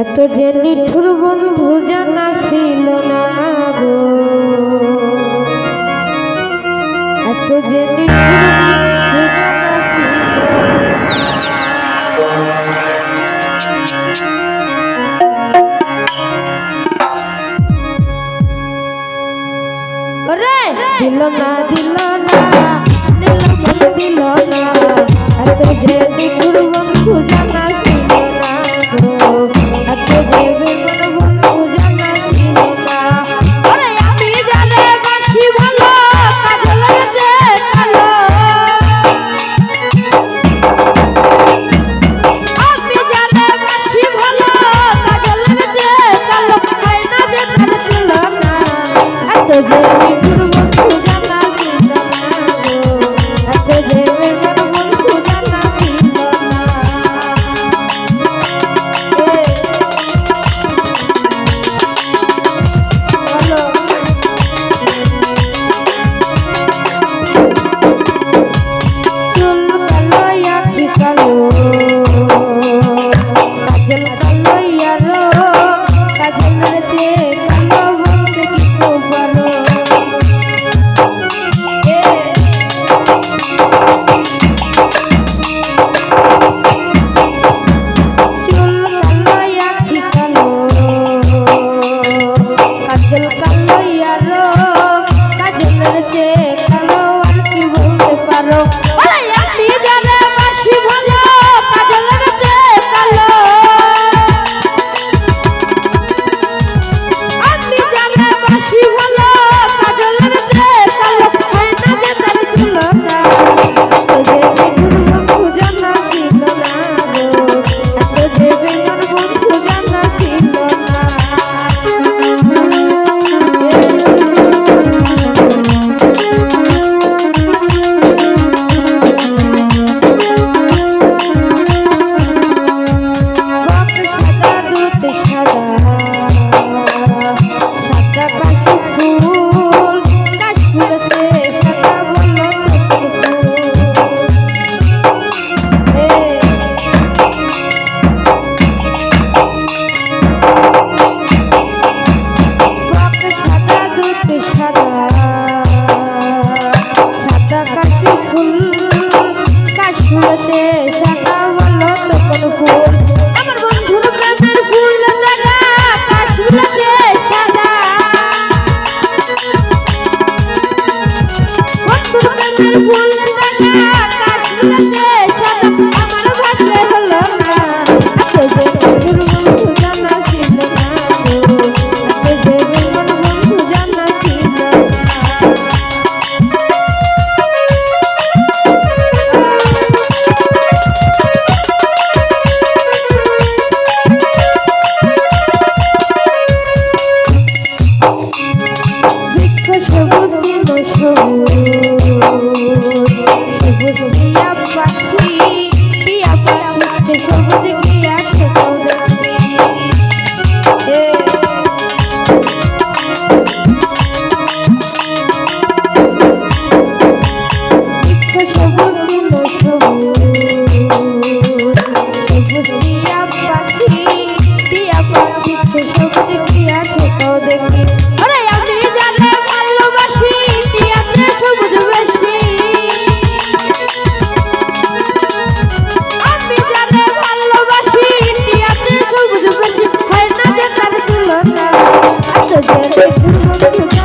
এত যে নিঠুর বন্ধু জানা ছিল না গো। এত যে দিল না দিল না দিল না। এত যে নিঠুর বন্ধু জানা সবুজ সবুজ। সবুজ Thank you.